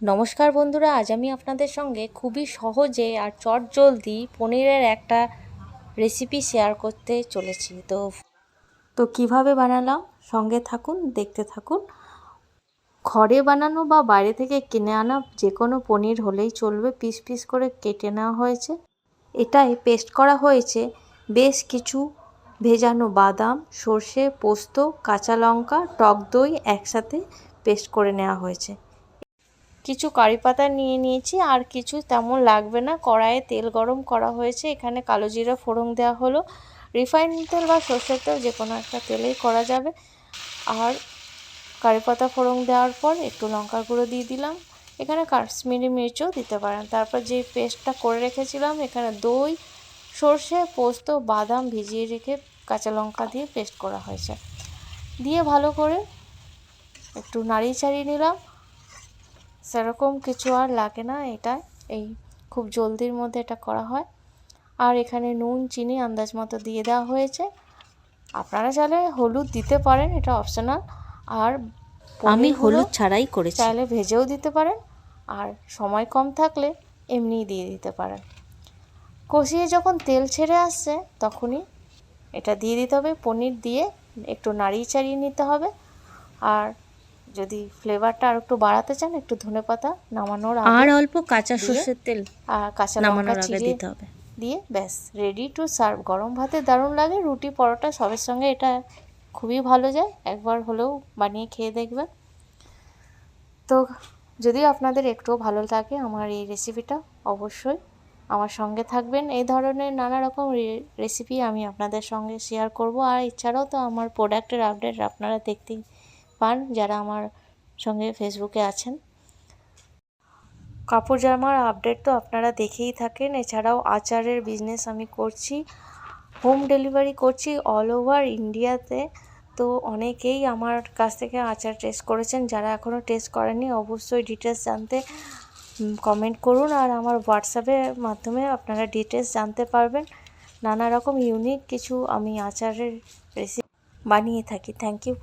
নমস্কার বন্ধুরা, আজ আমি আপনাদের সঙ্গে খুবই সহজে আর চটজলদি পনিরের একটা রেসিপি শেয়ার করতে চলেছি। তো তো কীভাবে বানালাম? সঙ্গে থাকুন, দেখতে থাকুন। ঘরে বানানো বা বাইরে থেকে কিনে আনা যে কোনো পনির হলেই চলবে, পিস পিস করে কেটে নেওয়া হয়েছে। এটাই পেস্ট করা হয়েছে বেশ কিছু ভেজানো বাদাম, সর্ষে, পোস্ত, কাঁচা লঙ্কা, টক দই একসাথে পেস্ট করে নেওয়া হয়েছে। কিছু কারি পাতা নিয়ে নিয়েছি, আর কিছু তেমন লাগবে না। কড়াইয়ে তেল গরম করা হয়েছে, এখানে কালো জিরা ফোড়ন দেওয়া হলো। রিফাইন তেল বা সর্ষের তেল যে কোনো একটা তেলেই করা যাবে। আর কারি পাতা ফোড়ন দেওয়ার পর একটু লঙ্কা গুঁড়ো দিয়ে দিলাম। এখানে কাশ্মীরি মির্চও দিতে পারেন। তারপর যে পেস্টটা করে রেখেছিলাম, এখানে দই, সর্ষে, পোস্ত, বাদাম ভিজিয়ে রেখে কাঁচা লঙ্কা দিয়ে পেস্ট করা হয়েছে। দিয়ে ভালো করে একটু নাড়িয়ে চাড়িয়ে নিলাম। সেরকম কিছু আর লাগে না এটা এই খুব জলদির মধ্যে এটা করা হয়। আর এখানে নুন চিনি আন্দাজ মতো দিয়ে দেওয়া হয়েছে। আপনারা চাইলে হলুদ দিতে পারেন এটা অপশনাল আর আমি হলুদ ছাড়াই করেছি। চাইলে ভেজেও দিতে পারেন। আর সময় কম থাকলে এমনিই দিয়ে দিতে পারেন। কষিয়ে যখন তেল ছেড়ে আসছে তখনই এটা দিয়ে দিতে হবে। পনির দিয়ে একটু নাড়িয়ে চাড়িয়ে নিতে হবে। আর যদি ফ্লেভারটা আর একটু বাড়াতে চান একটু ধনে পাতা নামানোর আর অল্প কাঁচা সর্ষের তেল আর কাঁচা লঙ্কা নামানোর চিড়ে দিতে হবে। দিয়ে ব্যাস রেডি টু সার্ভ গরম ভাতে দারুণ লাগে রুটি পরোটা সবের সঙ্গে এটা খুবই ভালো যায়। একবার হলেও বানিয়ে খেয়ে দেখবেন। তো যদি আপনাদের একটু ভালো লাগে আমার এই রেসিপিটা অবশ্যই আমার সঙ্গে থাকবেন। এই ধরনের নানা রকম রেসিপি আমি আপনাদের সঙ্গে শেয়ার করব। আর এছাড়াও তো আমার প্রোডাক্টের আপডেট আপনারা দেখতেই পান যারা আমার সঙ্গে ফেসবুকে আছেন। কাপড় জামার আপডেট তো আপনারা দেখেই থাকেন। এছাড়াও আচারের বিজনেস আমি করছি হোম ডেলিভারি করছি অল ওভার ইন্ডিয়াতে তো অনেকেই আমার কাছ থেকে আচার টেস্ট করেছেন, যারা এখনও টেস্ট করেনি অবশ্যই ডিটেলস জানতে কমেন্ট করুন আর আমার হোয়াটসঅ্যাপের মাধ্যমে আপনারা ডিটেলস জানতে পারবেন। নানা রকম ইউনিক কিছু আমি আচারের রেসিপি বানিয়ে থাকি। Thank you